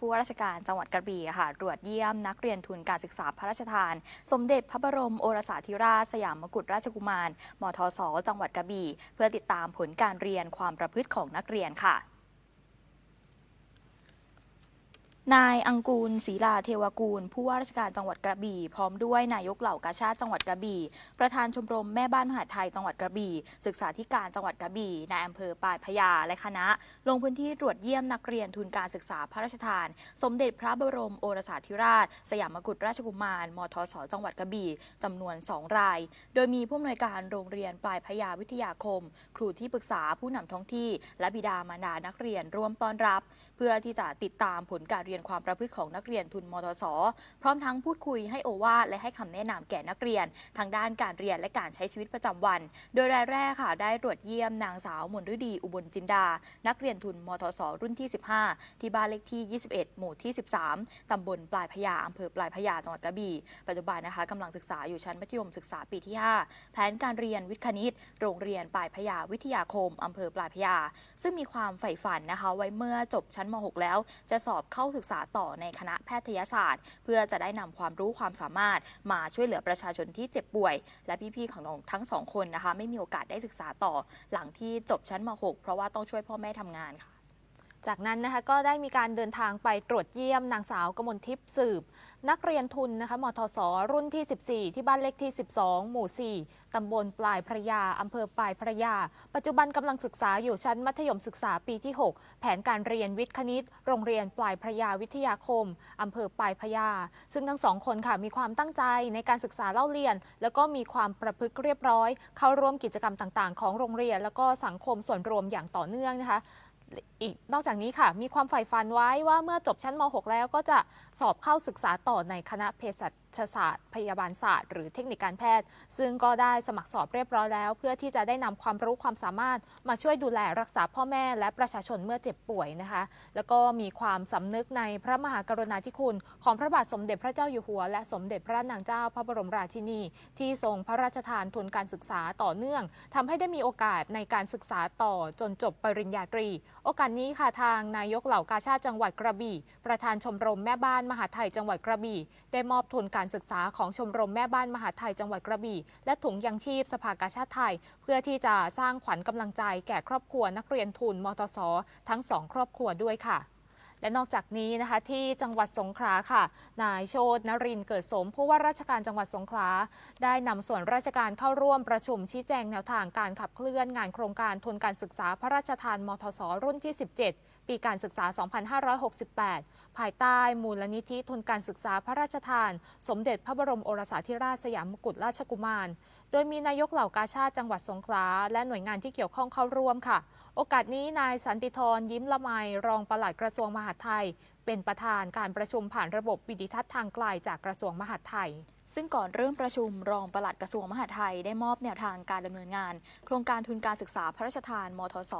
ผู้ว่าราชการจังหวัดกระบี่ค่ะตรวจเยี่ยมนักเรียนทุนการศึกษาพระราชทาน สมเด็จพระบรมโอรสาธิราชสยามกุฎราชกุมาร มทศ จังหวัดกระบี่ เพื่อติดตามผลการเรียนความประพฤติของนักเรียนค่ะ นายอังกูลศรีลาเทวกูล ผู้ว่าราชการจังหวัดกระบี่ พร้อมด้วยนายกเหล่ากาชาติจังหวัดกระบี่ ประธานชมรมแม่บ้านมหาไทยจังหวัดกระบี่ ศึกษาธิการจังหวัดกระบี่นายอำเภอปลายพระยาและคณะ ลงพื้นที่ตรวจเยี่ยมนักเรียนทุนการศึกษาพระราชทาน สมเด็จพระบรมโอรสาธิราช สยามกุฎราชกุมาร มทศจังหวัดกระบี่จำนวน 2 ราย โดยมีผู้อำนวยการโรงเรียนปลายพระยาวิทยาคม ครูที่ปรึกษาผู้นำท้องที่ และบิดามารดานักเรียนร่วมต้อนรับ เพื่อที่จะติดตามผลการเรียนความประพฤติของนักเรียนทุนมทศพร้อมทั้งพูดคุยให้โอวาทและให้คำแนะนำแก่นักเรียน ทางด้านการเรียนและการใช้ชีวิตประจำวัน โดยรายแรกค่ะได้ตรวจเยี่ยมนางสาวมนฤดีอุบลจินดา นักเรียนทุนมทศรุ่นที่ 15 ที่บ้านเลขที่ 21 หมู่ที่ 13ตำบลปลายพระยาอำเภอปลายพระยาจังหวัดกระบี่ปัจจุบันนะคะกำลังศึกษาอยู่ชั้นมัธยมศึกษาปีที่ 5 แผนการเรียนวิทย์คณิต โรงเรียนปลายพระยาวิทยาคมอำเภอปลายพระยา ซึ่งมีความใฝ่ฝันนะคะ ไว้เมื่อจบชั้นม .6 แล้วจะสอบเข้าศึกกษาต่อในคณะแพทยศาสตร์ เพื่อจะได้นำความรู้ความสามารถมาช่วยเหลือประชาชนที่เจ็บป่วย และพี่ๆของน้องทั้งสองคนนะคะ ไม่มีโอกาสได้ศึกษาต่อหลังที่จบชั้นม .6 เพราะว่าต้องช่วยพ่อแม่ทำงานค่ะ จากนั้นนะคะก็ได้มีการเดินทางไปตรวจเยี่ยมนางสาวกมลทิพย์สืบ นักเรียนทุนนะคะมทศรุ่นที่ 14 ที่บ้านเลขที่ 12 หมู่ 4 ตำบลปลายพระยา อำเภอปลายพระยา ปัจจุบันกำลังศึกษาอยู่ชั้นมัธยมศึกษาปีที่ 6 แผนการเรียนวิทย์คณิต โรงเรียนปลายพระยาวิทยาคม อำเภอปลายพระยา ซึ่งทั้งสองคนค่ะมีความตั้งใจในการศึกษาเล่าเรียน แล้วก็มีความประพฤติเรียบร้อย เข้าร่วมกิจกรรมต่าง ๆ ของโรงเรียน แล้วก็สังคมส่วนรวมอย่างต่อเนื่องนะคะ อีกนอกจากนี้ค่ะ มีความใฝ่ฝันไว้ว่าเมื่อจบชั้นม .6 แล้วก็จะสอบเข้าศึกษาต่อในคณะเภสัช ศาสตร์ พยาบาลศาสตร์ หรือเทคนิคการแพทย์ ซึ่งก็ได้สมัครสอบเรียบร้อยแล้ว เพื่อที่จะได้นำความรู้ความสามารถมาช่วยดูแลรักษาพ่อแม่ และประชาชนเมื่อเจ็บป่วยนะคะ แล้วก็มีความสำนึกในพระมหากรุณาธิคุณ ของพระบาทสมเด็จพระเจ้าอยู่หัว และสมเด็จพระนางเจ้าพระบรมราชินี ที่ทรงพระราชทานทุนการศึกษาต่อเนื่องทำให้ได้มีโอกาสในการศึกษาต่อจนจบปริญญาตรี โอกาสนี้ค่ะทางนายกเหล่ากาชาติจังหวัดกระบี่ ประธานชมรมแม่บ้านมหาไทยจังหวัดกระบี่ ได้มอบทุนการศึกษาของชมรมแม่บ้านมหาไทยจังหวัดกระบี่ และถุงยังชีพสภากาชาติไทย เพื่อที่จะสร้างขวัญกำลังใจแก่ครอบครัวนักเรียนทุนมทศทั้งสองครอบครัวด้วยค่ะและนอกจากนี้นะคะที่จังหวัดสงขลาค่ะ นายโชตนรินเกิดสมผู้ว่าราชการจังหวัดสงขลาได้นำส่วนราชการเข้าร่วมประชุมชี้แจงแนวทางการขับเคลื่อนงานโครงการทุนการศึกษาพระราชทานมทศรุ่นที่ 17 ปีการศึกษา 2568 ภายใต้มูลนิธิทุนการศึกษาพระราชทาน สมเด็จพระบรมโอรสาธิราชสยามกุฎราชกุมาร โดยมีนายกเหล่ากาชาติจังหวัดสงขลาและหน่วยงานที่เกี่ยวข้องเข้าร่วมค่ะ โอกาสนี้นายสันติธรยิ้มละไมรองปลัดกระทรวงมหาดไทย เป็นประธานการประชุมผ่านระบบวิดิทัศน์ทางไกลจากกระทรวงมหาดไทย ซึ่งก่อนเริ่มประชุมรองปลัดกระทรวงมหาดไทยได้มอบแนวทางการดำเนินงาน โครงการทุนการศึกษาพระราชทาน มทศ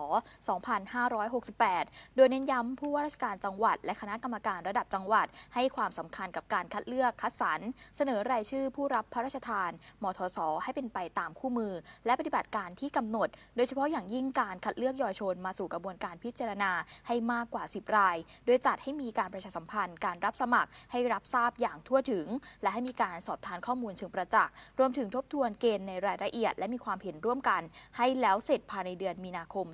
2568 โดยเน้นย้ำผู้ว่าราชการจังหวัด และคณะกรรมการระดับจังหวัด ให้ความสำคัญกับการคัดเลือกคัดสรรเสนอรายชื่อผู้รับพระราชทาน มทศ ให้เป็นไปตามคู่มือ และปฏิบัติการที่กำหนด โดยเฉพาะอย่างยิ่งการคัดเลือกเยาวชนมาสู่กระบวนการพิจารณาให้มากกว่า 10 ราย โดยจัดให้มีการประชาสัมพันธ์ การรับสมัครให้รับทราบอย่างทั่วถึง และให้มีการสออบทานข้อมูลเชิงประจักษ์รวมถึงทบทวนเกณฑ์ในรายละเอียด และมีความเห็นร่วมกัน ให้แล้วเสร็จภายในเดือนมีนาคม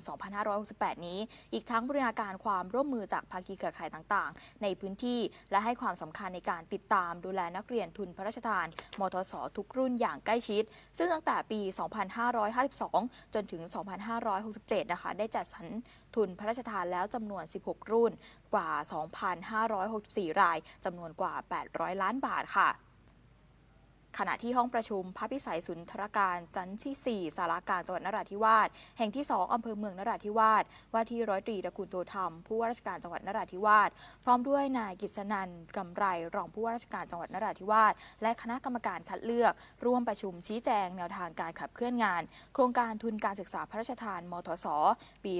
2568 นี้ อีกทั้งบริการความร่วมมือจากภาคีเครือข่ายต่างๆ ในพื้นที่ และให้ความสำคัญในการติดตามดูแลนักเรียนทุนพระราชทาน มทศทุกรุ่นอย่างใกล้ชิด ซึ่งตั้งแต่ปี 2552 จนถึง 2567 นะคะ ได้จัดสรรทุนพระราชทานแล้วจำนวน 16 รุ่นกว่า 2,564 รายจำนวนกว่า 800 ล้านบาทค่ะ ณะที่ห้องประชุมพระพิสัยสุนทรการจันทร์ที่ 4 สารากลางจังหวัดนราธิวาสแห่งที่ 2 อำเภอเมืองนราธิวาสว่าที่ร้อยตรีตระกูลโตธรรมผู้ว่าราชการจังหวัดนราธิวาสพร้อมด้วยนายกิษนันกำไรรองผู้ว่าราชการจังหวัดนราธิวาสและคณะกรรมการคัดเลือก ร่วมประชุมชี้แจงแนวทางการขับเคลื่อนงาน โครงการทุนการศึกษาพระราชทาน มทศ ปี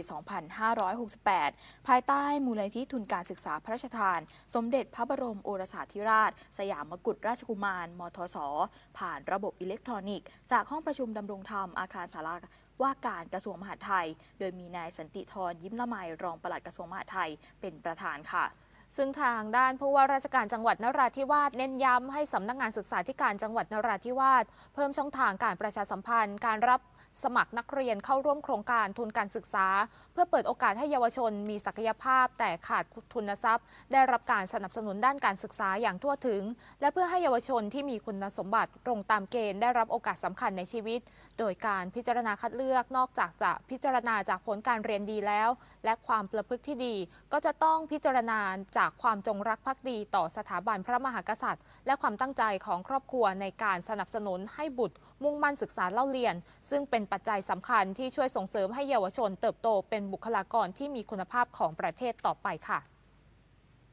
2568 ภายใต้มูลนิธิทุนการศึกษาพระราชทาน สมเด็จพระบรมโอรสาธิราช สยามกุฎราชกุมาร มทศผ่านระบบอิเล็กทรอนิกส์ จากห้องประชุมดำรงธรรมอาคารสาราว่าการกระทรวงมหาดไทย โดยมีนายสันติธรยิ้มละไมรองปลัดกระทรวงมหาดไทยเป็นประธานค่ะซึ่งทางด้านผู้ว่าราชการจังหวัดนราธิวาสเน้นย้ำให้สำนักงานศึกษาธิการจังหวัดนราธิวาสเพิ่มช่องทางการประชาสัมพันธ์ การรับ สมัครนักเรียนเข้าร่วมโครงการทุนการศึกษา เพื่อเปิดโอกาสให้เยาวชนมีศักยภาพ แต่ขาดทุนทรัพย์ ได้รับการสนับสนุนด้านการศึกษาอย่างทั่วถึง และเพื่อให้เยาวชนที่มีคุณสมบัติตรงตามเกณฑ์ได้รับโอกาสสำคัญในชีวิต โดยการพิจารณาคัดเลือกนอกจากจะพิจารณาจากผลการเรียนดีแล้ว และความประพฤติที่ดี ก็จะต้องพิจารณาจากความจงรักภักดี ต่อสถาบันพระมหากษัตริย์ และความตั้งใจของครอบครัวในการสนับสนุนให้บุตรมุ่งมั่นศึกษาเล่าเรียน ซึ่งเป็นเป็นปัจจัยสำคัญที่ช่วยส่งเสริมให้เยาวชนเติบโตเป็นบุคลากรที่มีคุณภาพของประเทศต่อไปค่ะ